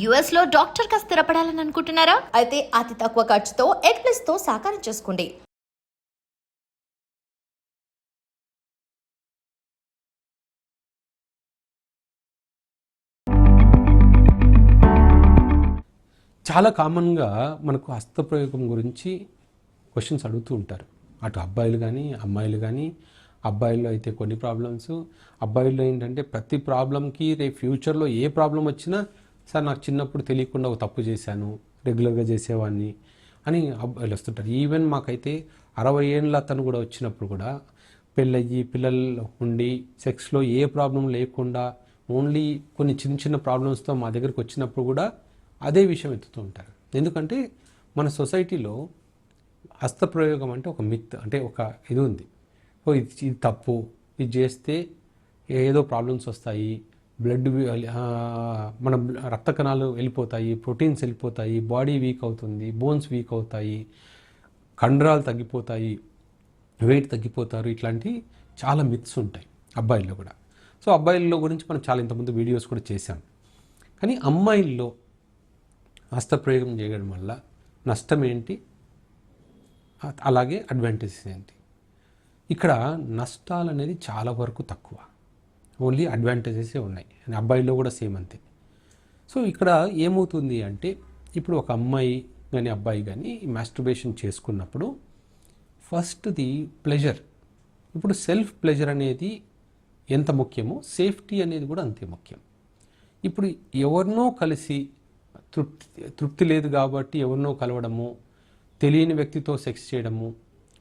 యుఎస్లో డాక్టర్గా స్థిరపడాలని అనుకుంటున్నారా? అయితే అతి తక్కువ ఖర్చుతో ఎగ్ ప్లస్తో సాకారం చేసుకోండి. చాలా కామన్గా మనకు హస్తప్రయోగం గురించి క్వశ్చన్స్ అడుగుతూ ఉంటారు. అటు అబ్బాయిలు కానీ అమ్మాయిలు కానీ అబ్బాయిల్లో అయితే కొన్ని ప్రాబ్లమ్స్ అబ్బాయిల్లో ఏంటంటే ప్రతి ప్రాబ్లంకి రేపు ఫ్యూచర్లో ఏ ప్రాబ్లం వచ్చినా సార్ నాకు చిన్నప్పుడు తెలియకుండా ఒక తప్పు చేశాను రెగ్యులర్గా చేసేవాడిని అని అబ్బాయిలు వస్తుంటారు ఈవెన్ మాకైతే అరవై ఏళ్ళ అతను కూడా వచ్చినప్పుడు కూడా పెళ్ళయ్యి పిల్లలు ఉండి సెక్స్లో ఏ ప్రాబ్లం లేకుండా ఓన్లీ కొన్ని చిన్న చిన్న ప్రాబ్లమ్స్తో మా దగ్గరికి వచ్చినప్పుడు కూడా అదే విషయం ఎత్తుతూ ఉంటారు. ఎందుకంటే మన సొసైటీలో హస్తప్రయోగం అంటే ఒక మిత్ అంటే ఒక ఇది ఉంది. ఓ ఇది ఇది తప్పు ఇది చేస్తే ఏదో ప్రాబ్లమ్స్ వస్తాయి బ్లడ్ మన రక్త కణాలు వెళ్ళిపోతాయి ప్రోటీన్స్ వెళ్ళిపోతాయి బాడీ వీక్ అవుతుంది బోన్స్ వీక్ అవుతాయి కండరాలు తగ్గిపోతాయి వెయిట్ తగ్గిపోతారు ఇట్లాంటి చాలా మిత్స్ ఉంటాయి అబ్బాయిల్లో కూడా. సో అబ్బాయిల్లో గురించి మనం చాలా ఇంతకుముందు వీడియోస్ కూడా చేశాం. కానీ అమ్మాయిల్లో హస్తప్రయోగం చేయడం వల్ల నష్టం ఏంటి? అలాగే అడ్వాంటేజెస్ ఏంటి? ఇక్కడ నష్టాలు అనేది చాలా వరకు తక్కువ. ఓన్లీ అడ్వాంటేజెసే ఉన్నాయి. అబ్బాయిలో కూడా సేమ్ అంతే. సో ఇక్కడ ఏమవుతుంది అంటే ఇప్పుడు ఒక అమ్మాయి కానీ అబ్బాయి కానీ మాస్టర్బేషన్ చేసుకున్నప్పుడు ఫస్ట్ది ప్లెజర్ ఇప్పుడు సెల్ఫ్ ప్లెజర్ అనేది ఎంత ముఖ్యమో సేఫ్టీ అనేది కూడా అంతే ముఖ్యం. ఇప్పుడు ఎవరినో కలిసి తృప్తి తృప్తి లేదు కాబట్టి ఎవరినో కలవడము తెలియని వ్యక్తితో సెక్స్ చేయడము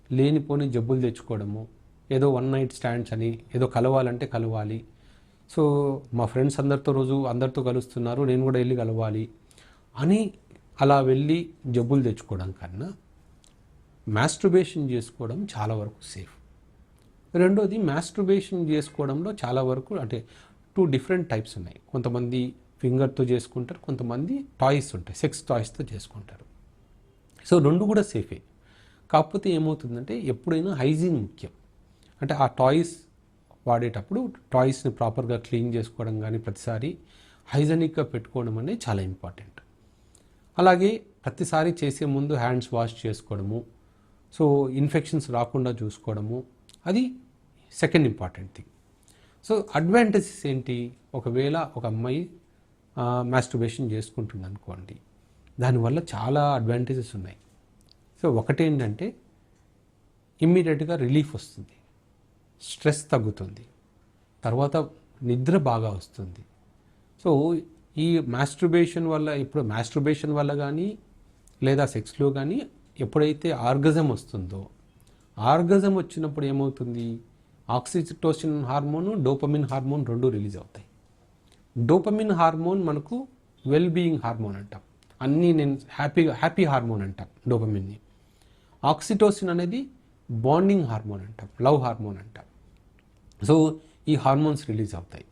లేనిపోని జబ్బులు తెచ్చుకోవడము ఏదో వన్ నైట్ స్టాండ్స్ అని ఏదో కలవాలంటే కలవాలి. సో మా ఫ్రెండ్స్ అందరితో రోజు అందరితో కలుస్తున్నారు నేను కూడా వెళ్ళి కలవాలి అని అలా వెళ్ళి జబ్బులు తెచ్చుకోవడం కన్నా మాస్ట్రుబేషన్ చేసుకోవడం చాలా వరకు సేఫ్ రెండోది మాస్ట్రుబేషన్ చేసుకోవడంలో చాలా వరకు అంటే టూ డిఫరెంట్ టైప్స్ ఉన్నాయి. కొంతమంది ఫింగర్తో చేసుకుంటారు కొంతమంది టాయ్స్ ఉంటాయి సెక్స్ టాయ్స్తో చేసుకుంటారు. సో రెండు కూడా సేఫే కాకపోతే ఏమవుతుందంటే ఎప్పుడైనా హైజీన్ ముఖ్యం. అంటే ఆ టాయ్స్ వాడేటప్పుడు టాయ్స్ని ప్రాపర్గా క్లీన్ చేసుకోవడం కానీ ప్రతిసారి హైజెనిక్గా పెట్టుకోవడం అనేది చాలా ఇంపార్టెంట్. అలాగే ప్రతిసారి చేసే ముందు హ్యాండ్స్ వాష్ చేసుకోవడము సో ఇన్ఫెక్షన్స్ రాకుండా చూసుకోవడము అది second important thing. So advantages ఏంటి? ఒకవేళ ఒక అమ్మాయి మాస్టర్బేషన్ చేసుకుంటుంది అనుకోండి దానివల్ల చాలా అడ్వాంటేజెస్ ఉన్నాయి. సో ఒకటేంటంటే ఇమ్మీడియట్గా రిలీఫ్ వస్తుంది. స్ట్రెస్ తగ్గుతుంది. తర్వాత నిద్ర బాగా వస్తుంది. సో ఈ మాస్ట్రుబేషన్ వల్ల ఇప్పుడు మాస్టర్బేషన్ వల్ల కానీ లేదా సెక్స్లో కానీ ఎప్పుడైతే ఆర్గజం వస్తుందో ఆర్గజం వచ్చినప్పుడు ఏమవుతుంది? ఆక్సిటోసిన్ హార్మోన్ డోపమిన్ హార్మోన్ రెండు రిలీజ్ అవుతాయి. డోపమిన్ హార్మోన్ మనకు వెల్ బీయింగ్ హార్మోన్ అంటాం. అన్నీ నేను హ్యాపీగా హ్యాపీ హార్మోన్ అంటాం డోపమిన్ని. ఆక్సిటోసిన్ అనేది బాండింగ్ హార్మోన్ అంటాం లవ్ హార్మోన్ అంటాం. సో ఈ హార్మోన్స్ రిలీజ్ అవుతాయి.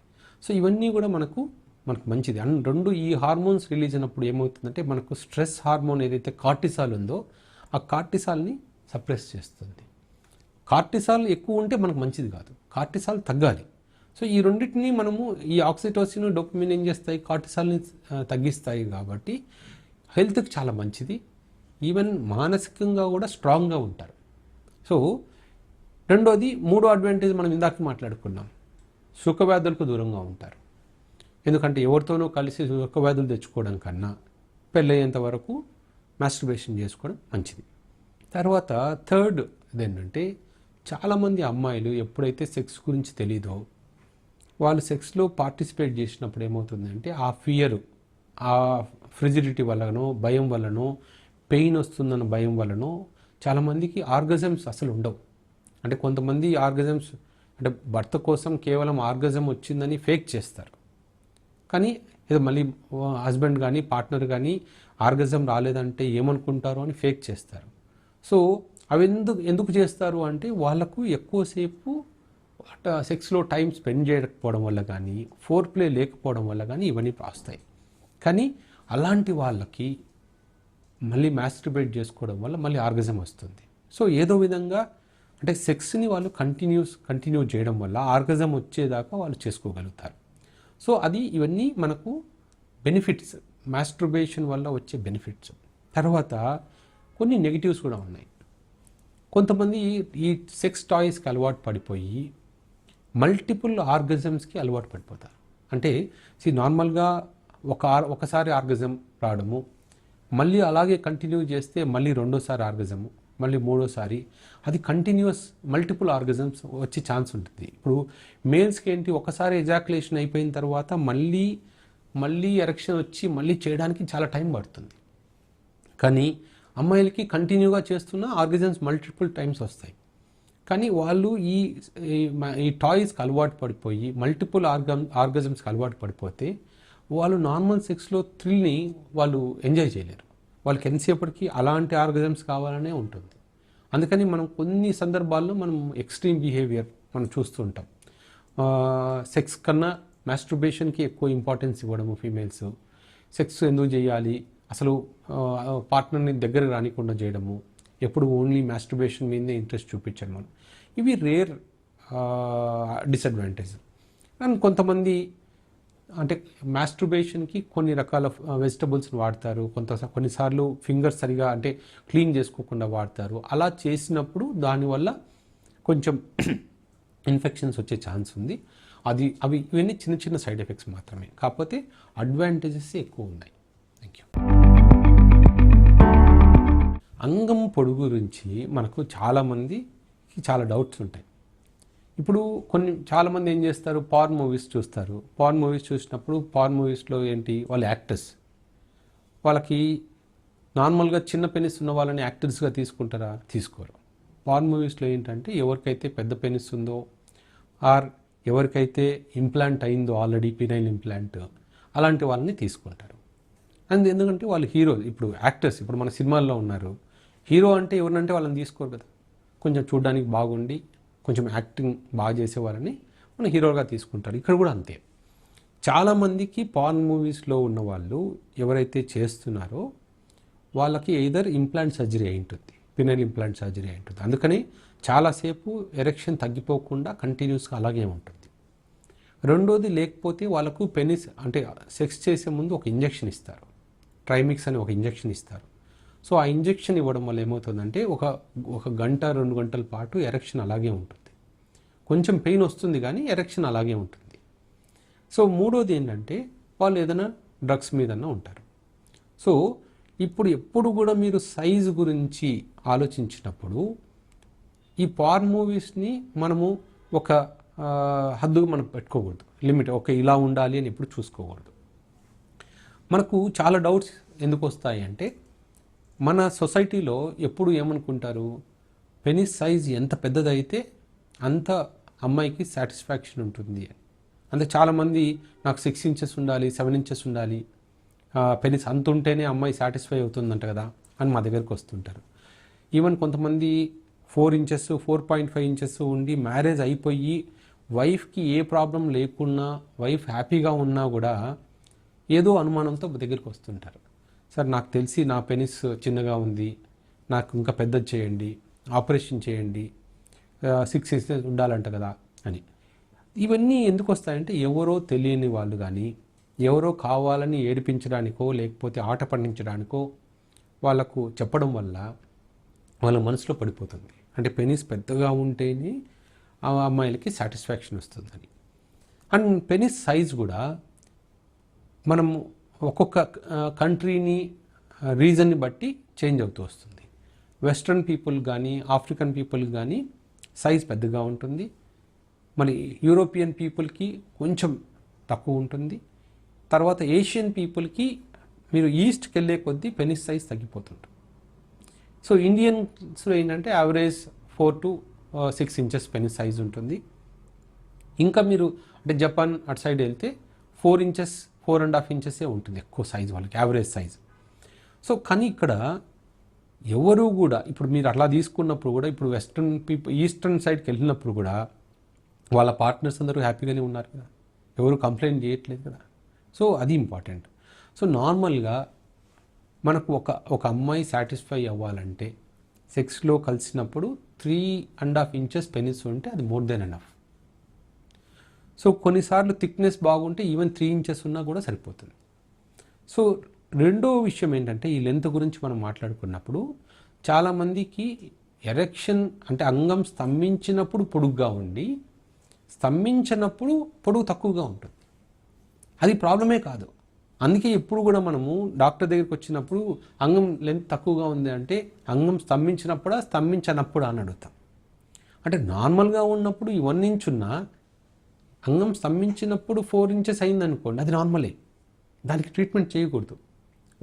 సో ఇవన్నీ కూడా మనకు మనకు మంచిది. అండ్ రెండు ఈ హార్మోన్స్ రిలీజ్ అయినప్పుడు ఏమవుతుందంటే మనకు స్ట్రెస్ హార్మోన్ ఏదైతే కార్టిసాల్ ఉందో ఆ కార్టిసాల్ని సప్రెస్ చేస్తుంది. కార్టిసాల్ ఎక్కువ ఉంటే మనకు మంచిది కాదు. కార్టిసాల్ తగ్గాలి. సో ఈ రెండింటిని మనము ఈ ఆక్సిటోసిన్ డోపమిన్ ఏం చేస్తాయి? కార్టిసాల్ని తగ్గిస్తాయి కాబట్టి హెల్త్కి చాలా మంచిది. ఈవెన్ మానసికంగా కూడా స్ట్రాంగ్గా ఉంటారు. సో రెండోది మూడో అడ్వాంటేజ్ మనం ఇందాక మాట్లాడుకున్నాం. సుఖవ్యాధులకు దూరంగా ఉంటారు. ఎందుకంటే ఎవరితోనో కలిసి సుఖవ్యాధులు తెచ్చుకోవడం కన్నా పెళ్ళయ్యేంత వరకు మాస్టర్బేషన్ చేసుకోవడం మంచిది. తర్వాత థర్డ్ ఇదేంటంటే చాలామంది అమ్మాయిలు ఎప్పుడైతే సెక్స్ గురించి తెలీదో వాళ్ళు సెక్స్లో పార్టిసిపేట్ చేసినప్పుడు ఏమవుతుందంటే ఆ ఫియర్ ఆ ఫ్రిజిడిటీ వల్లనో భయం వల్లనో పెయిన్ వస్తుందన్న భయం వల్లనో చాలామందికి ఆర్గజమ్స్ అసలు ఉండవు. అంటే కొంతమంది ఆర్గజమ్స్ అంటే భర్త కోసం కేవలం ఆర్గజం వచ్చిందని ఫేక్ చేస్తారు. కానీ ఏదో మళ్ళీ హస్బెండ్ కానీ పార్ట్నర్ కానీ ఆర్గజం రాలేదంటే ఏమనుకుంటారు అని ఫేక్ చేస్తారు. సో అవి ఎందుకు ఎందుకు చేస్తారు అంటే వాళ్ళకు ఎక్కువసేపు సెక్స్లో టైం స్పెండ్ చేయకపోవడం వల్ల కానీ ఫోర్ ప్లే లేకపోవడం వల్ల కానీ ఇవన్నీ వస్తాయి కానీ అలాంటి వాళ్ళకి మళ్ళీ మ్యాస్ట్రిబేట్ చేసుకోవడం వల్ల మళ్ళీ ఆర్గజం వస్తుంది. సో ఏదో విధంగా అంటే సెక్స్ని వాళ్ళు కంటిన్యూస్ కంటిన్యూ చేయడం వల్ల ఆర్గజం వచ్చేదాకా వాళ్ళు చేసుకోగలుగుతారు. సో అది ఇవన్నీ మనకు బెనిఫిట్స్ మాస్ట్రుబేషన్ వల్ల వచ్చే బెనిఫిట్స్ తర్వాత కొన్ని నెగిటివ్స్ కూడా ఉన్నాయి. కొంతమంది ఈ సెక్స్ టాయ్స్కి అలవాటు పడిపోయి మల్టిపుల్ ఆర్గజమ్స్కి అలవాటు పడిపోతారు. అంటే సి నార్మల్గా ఒక ఆర్ ఒకసారి ఆర్గజం రావడము మళ్ళీ అలాగే కంటిన్యూ చేస్తే మళ్ళీ రెండోసారి ఆర్గజము మళ్ళీ మూడోసారి. అది కంటిన్యూస్ మల్టిపుల్ ఆర్గజమ్స్ వచ్చే ఛాన్స్ ఉంటుంది. ఇప్పుడు మేల్స్కి ఏంటి? ఒకసారి ఎజాకులేషన్ అయిపోయిన తర్వాత మళ్ళీ మళ్ళీ ఎరక్షన్ వచ్చి మళ్ళీ చేయడానికి చాలా టైం పడుతుంది. కానీ అమ్మాయిలకి కంటిన్యూగా చేస్తున్న ఆర్గజన్స్ మల్టిపుల్ టైమ్స్ వస్తాయి. కానీ వాళ్ళు ఈ ఈ- ఈ టాయ్స్కి అలవాటు పడిపోయి మల్టిపుల్ ఆర్గమ్ ఆర్గజమ్స్కి అలవాటు పడిపోతే వాళ్ళు నార్మల్ సెక్స్లో థ్రిల్ని వాళ్ళు ఎంజాయ్ చేయలేరు. వాళ్ళకి ఎంతసేపటికి అలాంటి ఆర్గజమ్స్ కావాలనే ఉంటుంది. అందుకని మనం కొన్ని సందర్భాల్లో మనం ఎక్స్ట్రీమ్ బిహేవియర్ మనం చూస్తూ ఉంటాం. సెక్స్ కన్నా మాస్ట్రుబేషన్కి ఎక్కువ ఇంపార్టెన్స్ ఇవ్వడము ఫీమేల్స్. సెక్స్ ఎందుకు చేయాలి? అసలు పార్ట్నర్ని దగ్గర రానికుండా చేయడము. ఎప్పుడు ఓన్లీ మాస్ట్రుబేషన్ మీదే ఇంట్రెస్ట్ చూపించాను మనం. ఇవి రేర్ డిసడ్వాంటేజ్. అండ్ కొంతమంది అంటే మాస్ట్రుబేషన్కి కొన్ని రకాల వెజిటబుల్స్ని వాడతారు. కొంత కొన్నిసార్లు ఫింగర్స్ సరిగా అంటే క్లీన్ చేసుకోకుండా వాడతారు. అలా చేసినప్పుడు దానివల్ల కొంచెం ఇన్ఫెక్షన్స్ వచ్చే ఛాన్స్ ఉంది. అది అవి ఇవన్నీ చిన్న చిన్న సైడ్ ఎఫెక్ట్స్ మాత్రమే. కాకపోతే అడ్వాంటేజెస్ ఎక్కువ ఉన్నాయి. థ్యాంక్ యూ అంగం పొడుగు గురించి మనకు చాలామందికి చాలా డౌట్స్ ఉంటాయి. ఇప్పుడు కొన్ని చాలామంది ఏం చేస్తారు? పార్న్ మూవీస్ చూస్తారు. పార్న్ మూవీస్ చూసినప్పుడు పార్న్ మూవీస్లో ఏంటి? వాళ్ళు యాక్టర్స్ వాళ్ళకి నార్మల్గా చిన్న పెనిస్ ఉన్న వాళ్ళని యాక్టర్స్గా తీసుకుంటారా? తీసుకోరు. పార్న్ మూవీస్లో ఏంటంటే ఎవరికైతే పెద్ద పెనిస్ ఉందో ఆర్ ఎవరికైతే ఇంప్లాంట్ అయిందో ఆల్రెడీ పినైల్ ఇంప్లాంట్ అలాంటి వాళ్ళని తీసుకుంటారు. అండ్ ఎందుకంటే వాళ్ళు హీరో ఇప్పుడు యాక్టర్స్ ఇప్పుడు మన సినిమాల్లో ఉన్నారు. హీరో అంటే ఎవరినంటే వాళ్ళని తీసుకోరు కదా. కొంచెం చూడడానికి బాగుండి కొంచెం యాక్టింగ్ బాగా చేసేవారని మనం హీరోగా తీసుకుంటారు. ఇక్కడ కూడా అంతే. చాలామందికి పార్న్ మూవీస్లో ఉన్న వాళ్ళు ఎవరైతే చేస్తున్నారో వాళ్ళకి ఎయిదర్ ఇంప్లాంట్ సర్జరీ అయి ఉంటుంది పినల్ ఇంప్లాంట్ సర్జరీ అయి ఉంటుంది. అందుకని చాలాసేపు ఎరెక్షన్ తగ్గిపోకుండా కంటిన్యూస్గా అలాగే ఉంటుంది. రెండోది లేకపోతే వాళ్ళకు పెనిస్ అంటే సెక్స్ చేసే ముందు ఒక ఇంజెక్షన్ ఇస్తారు. ట్రైమిక్స్ అని ఒక ఇంజెక్షన్ ఇస్తారు. సో ఆ ఇంజెక్షన్ ఇవ్వడం వల్ల ఏమవుతుందంటే ఒక ఒక గంట రెండు గంటల పాటు ఎరక్షన్ అలాగే ఉంటుంది. కొంచెం పెయిన్ వస్తుంది కానీ ఎరెక్షన్ అలాగే ఉంటుంది. సో మూడోది ఏంటంటే వాళ్ళు ఏదైనా డ్రగ్స్ మీదన్నా ఉంటారు. సో ఇప్పుడు ఎప్పుడు కూడా మీరు సైజు గురించి ఆలోచించినప్పుడు ఈ పార్ మూవీస్ని మనము ఒక హద్దు హద్దుగా మనం పెట్టుకోకూడదు. లిమిట్ ఒక ఇలా ఉండాలి అని ఎప్పుడు చూసుకోకూడదు. మనకు చాలా డౌట్స్ ఎందుకు వస్తాయి అంటే మన సొసైటీలో ఎప్పుడు ఏమనుకుంటారు? పెనిస్ సైజ్ ఎంత పెద్దదైతే అంత అమ్మాయికి సాటిస్ఫాక్షన్ ఉంటుంది అని. అంటే చాలామంది నాకు సిక్స్ ఇంచెస్ ఉండాలి సెవెన్ ఇంచెస్ ఉండాలి పెనిస్ అంత ఉంటేనే అమ్మాయి సాటిస్ఫై అవుతుందంట కదా అని మా దగ్గరికి వస్తుంటారు. ఈవెన్ కొంతమంది four inches four point five inches ఉండి మ్యారేజ్ అయిపోయి వైఫ్కి ఏ ప్రాబ్లం లేకున్నా వైఫ్ హ్యాపీగా ఉన్నా కూడా ఏదో అనుమానంతో దగ్గరికి వస్తుంటారు. సార్ నాకు తెలిసి నా పెనిస్ చిన్నగా ఉంది. నాకు ఇంకా పెద్దది చేయండి. ఆపరేషన్ చేయండి. సిక్స్ ఇంచెస్ ఉండాలంట కదా అని. ఇవన్నీ ఎందుకు వస్తాయంటే ఎవరో తెలియని వాళ్ళు కానీ ఎవరో కావాలని ఏడిపించడానికో లేకపోతే ఆట పండించడానికో వాళ్ళకు చెప్పడం వల్ల వాళ్ళ మనసులో పడిపోతుంది. అంటే పెనిస్ పెద్దగా ఉంటేనే ఆ అమ్మాయిలకి సాటిస్ఫాక్షన్ వస్తుందని. అండ్ పెనిస్ సైజ్ కూడా మనం ఒక్కొక్క కంట్రీని రీజన్ని బట్టి చేంజ్ అవుతూ వస్తుంది. వెస్ట్రన్ పీపుల్ కానీ ఆఫ్రికన్ పీపుల్ కానీ సైజ్ పెద్దగా ఉంటుంది. మరి యూరోపియన్ పీపుల్కి కొంచెం తక్కువ ఉంటుంది. తర్వాత ఏషియన్ పీపుల్కి మీరు ఈస్ట్కి వెళ్ళే కొద్దీ పెనిస్ సైజ్ తగ్గిపోతుంటుంది. సో ఇండియన్స్లో ఏంటంటే average four to six inches penis size ఉంటుంది. ఇంకా మీరు అంటే జపాన్ అటు సైడ్ వెళ్తే four inches four and half ఇంచెసే ఉంటుంది ఎక్కువ సైజ్ వాళ్ళకి యావరేజ్ సైజ్ సో కానీ ఇక్కడ ఎవరు కూడా ఇప్పుడు మీరు అట్లా తీసుకున్నప్పుడు కూడా ఇప్పుడు వెస్ట్రన్ పీపుల్ ఈస్టర్న్ సైడ్కి వెళ్ళినప్పుడు కూడా వాళ్ళ పార్ట్నర్స్ అందరూ హ్యాపీగానే ఉన్నారు కదా. ఎవరు కంప్లైంట్ చేయట్లేదు కదా. సో అది ఇంపార్టెంట్ సో నార్మల్గా మనకు ఒక ఒక అమ్మాయి సాటిస్ఫై అవ్వాలంటే సెక్స్లో కలిసినప్పుడు three and half inches penis ఉంటే అది మోర్ దెన్ ఎనఫ్ సో కొన్నిసార్లు థిక్నెస్ బాగుంటే ఈవెన్ త్రీ ఇంచెస్ ఉన్నా కూడా సరిపోతుంది. సో రెండో విషయం ఏంటంటే ఈ లెంత్ గురించి మనం మాట్లాడుకున్నప్పుడు చాలామందికి ఎరెక్షన్ అంటే అంగం స్తంభించినప్పుడు పొడుగ్గా ఉండి స్తంభించినప్పుడు పొడుగు తక్కువగా ఉంటుంది. అది ప్రాబ్లమే కాదు. అందుకే ఎప్పుడు కూడా మనము డాక్టర్ దగ్గరికి వచ్చినప్పుడు అంగం లెంత్ తక్కువగా ఉంది అంటే అంగం స్తంభించినప్పుడా స్తంభించనప్పుడా అని అడుగుతాం. అంటే నార్మల్గా ఉన్నప్పుడు ఈ వన్ ఇంచ్ ఉన్నా అంగం స్తంభించినప్పుడు ఫోర్ ఇంచెస్ అయింది అనుకోండి అది నార్మలే. దానికి ట్రీట్మెంట్ చేయకూడదు.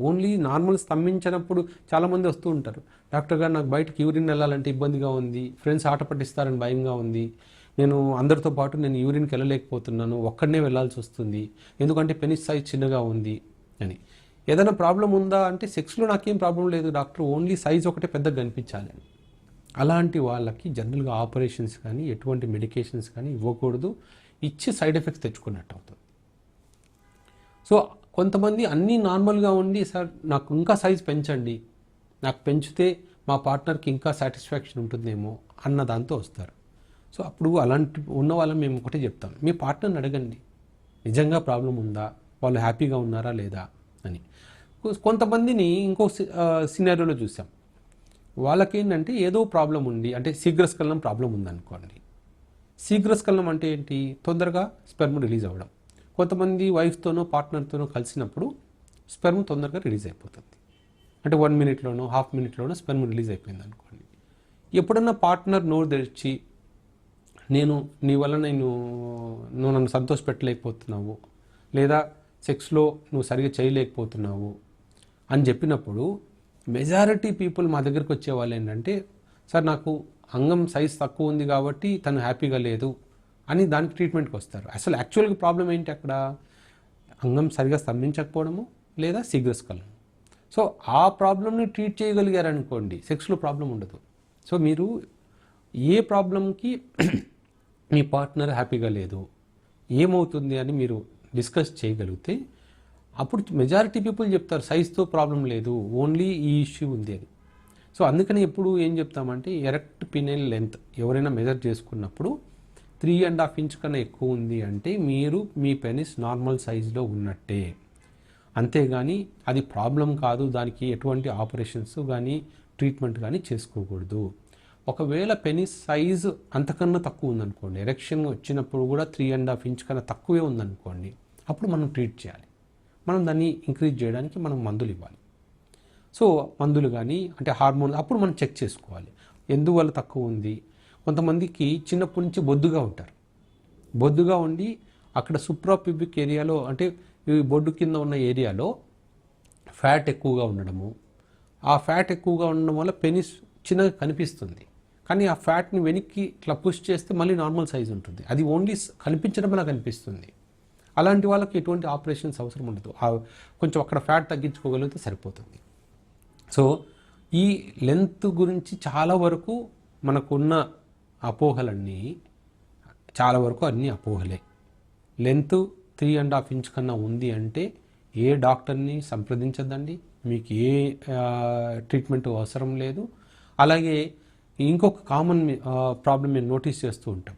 ఓన్లీ నార్మల్ స్తంభించినప్పుడు చాలామంది వస్తూ ఉంటారు. డాక్టర్ గారు నాకు బయటకి యూరిన్ వెళ్ళాలంటే ఇబ్బందిగా ఉంది ఫ్రెండ్స్ ఆట పట్టిస్తారని భయంగా ఉంది. నేను అందరితో పాటు నేను యూరిన్కి వెళ్ళలేకపోతున్నాను ఒక్కడనే వెళ్ళాల్సి వస్తుంది. ఎందుకంటే పెనిస్ సైజ్ చిన్నగా ఉంది అని. ఏదైనా ప్రాబ్లం ఉందా అంటే సెక్స్లో నాకేం ప్రాబ్లం లేదు డాక్టర్ ఓన్లీ సైజ్ ఒకటే పెద్దగా కనిపించాలి అని. అలాంటి వాళ్ళకి జనరల్గా ఆపరేషన్స్ కానీ ఎటువంటి మెడికేషన్స్ కానీ ఇవ్వకూడదు. ఇచ్చి సైడ్ ఎఫెక్ట్స్ తెచ్చుకున్నట్టు అవుతుంది. సో కొంతమంది అన్నీ నార్మల్గా ఉండి సార్ నాకు ఇంకా సైజ్ పెంచండి. నాకు పెంచితే మా పార్ట్నర్కి ఇంకా సాటిస్ఫాక్షన్ ఉంటుందేమో అన్న దాంతో వస్తారు. సో అప్పుడు అలాంటి ఉన్న వాళ్ళని మేము ఒకటే చెప్తాం. మీ పార్ట్నర్ని అడగండి. నిజంగా ప్రాబ్లం ఉందా? వాళ్ళు హ్యాపీగా ఉన్నారా లేదా? అని. కొంతమందిని ఇంకో సినారియోలో చూసాం. వాళ్ళకేంటంటే ఏదో ప్రాబ్లం ఉంది. అంటే శీఘ్రస్కలనం ప్రాబ్లం ఉందనుకోండి. శీఘ్రస్కలనం అంటే ఏంటి? తొందరగా స్పెర్మ్ రిలీజ్ అవ్వడం. కొంతమంది వైఫ్తోనో పార్ట్నర్తోనో కలిసినప్పుడు స్పెర్మ్ తొందరగా రిలీజ్ అయిపోతుంది. అంటే వన్ మినిట్లోనో హాఫ్ మినిట్లోనో స్పెర్మ్ రిలీజ్ అయిపోయింది అనుకోండి. ఎప్పుడన్నా పార్ట్నర్ నోరు తెరిచి నేను నీ వల్ల నేను నువ్వు నన్ను సంతోషపెట్టలేకపోతున్నావు లేదా సెక్స్లో నువ్వు సరిగా చేయలేకపోతున్నావు. అని చెప్పినప్పుడు మెజారిటీ పీపుల్ మా దగ్గరికి వచ్చే వాళ్ళు ఏంటంటే సార్ నాకు అంగం సైజ్ తక్కువ ఉంది కాబట్టి తను హ్యాపీగా లేదు అని దానికి ట్రీట్మెంట్కి వస్తారు. అసలు యాక్చువల్గా ప్రాబ్లం ఏంటి అక్కడ? అంగం సరిగా స్తంభించకపోవడము లేదా శీఘ్రస్కలనం సో ఆ ప్రాబ్లమ్ని ట్రీట్ చేయగలిగారనుకోండి సెక్స్లో ప్రాబ్లం ఉండదు. సో మీరు ఏ ప్రాబ్లంకి మీ పార్ట్నర్ హ్యాపీగా లేదు ఏమవుతుంది అని మీరు డిస్కస్ చేయగలిగితే అప్పుడు మెజారిటీ పీపుల్ చెప్తారు సైజ్తో ప్రాబ్లం లేదు ఓన్లీ ఈ ఇష్యూ ఉంది అని. సో అందుకని ఎప్పుడు ఏం చెప్తామంటే ఎరెక్ట్ పినైల్ లెంత్ ఎవరైనా మెజర్ చేసుకున్నప్పుడు త్రీ అండ్ హాఫ్ ఇంచ్ కన్నా ఎక్కువ ఉంది అంటే మీరు మీ పెనిస్ నార్మల్ సైజులో ఉన్నట్టే. అంతేగాని అది ప్రాబ్లం కాదు దానికి ఎటువంటి ఆపరేషన్స్ కానీ ట్రీట్మెంట్ కానీ చేసుకోకూడదు. ఒకవేళ పెనిస్ సైజు అంతకన్నా తక్కువ ఉందనుకోండి ఎరెక్షన్ వచ్చినప్పుడు కూడా త్రీ అండ్ హాఫ్ ఇంచ్ కన్నా తక్కువే ఉందనుకోండి అప్పుడు మనం ట్రీట్ చేయాలి. మనం దాన్ని ఇంక్రీజ్ చేయడానికి మనం మందులు ఇవ్వాలి. సో మందులు కానీ అంటే హార్మోన్ అప్పుడు మనం చెక్ చేసుకోవాలి. ఎందువల్ల తక్కువ ఉంది? కొంతమందికి చిన్నప్పటి నుంచి బొద్దుగా ఉంటారు. బొద్దుగా ఉండి అక్కడ సుప్రాపిబిక్ ఏరియాలో అంటే ఈ బొడ్డు కింద ఉన్న ఏరియాలో ఫ్యాట్ ఎక్కువగా ఉండడము. ఆ ఫ్యాట్ ఎక్కువగా ఉండడం వల్ల పెనిస్ చిన్నగా కనిపిస్తుంది. కానీ ఆ ఫ్యాట్ని వెనక్కి ఇట్లా పుష్ చేస్తే మళ్ళీ నార్మల్ సైజ్ ఉంటుంది. అది ఓన్లీ కనిపించడం అలా కనిపిస్తుంది. అలాంటి వాళ్ళకి ఎటువంటి ఆపరేషన్స్ అవసరం ఉండదు. కొంచెం అక్కడ ఫ్యాట్ తగ్గించుకోగలిగితే సరిపోతుంది. సో ఈ లెంత్ గురించి చాలా వరకు మనకున్న అపోహలన్నీ చాలా వరకు అన్నీ అపోహలే. Length three and half inch కన్నా ఉంది అంటే ఏ డాక్టర్ని సంప్రదించద్దండి? మీకు ఏ ట్రీట్మెంట్ అవసరం లేదు. అలాగే ఇంకొక కామన్ ప్రాబ్లం మేము నోటీస్ చేస్తూ ఉంటాం.